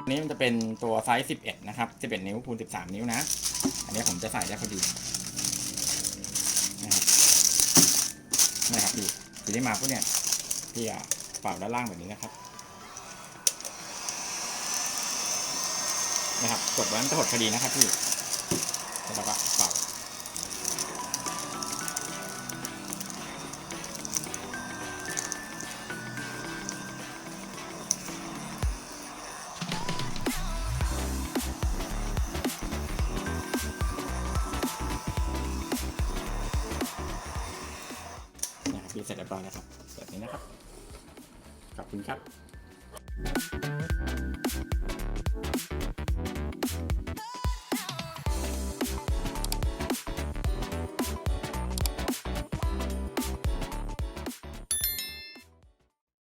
อันนี้มันจะเป็นตัวไซส์ 11 นะครับ 11 นิ้วคูณ 13 นิ้วนะ อันนี้ผมจะใส่ได้พอดีนะครับดีทีนี้มาพวกเนี่ยพี่อะป่าบด้านล่างแบบนี้นะครับ นะครับกดไว้มันจะหดพอดีนะครับพี่ รีเสร็จเรียบร้อยแล้วครับแบบนี้นะครับ ขอบคุณครับ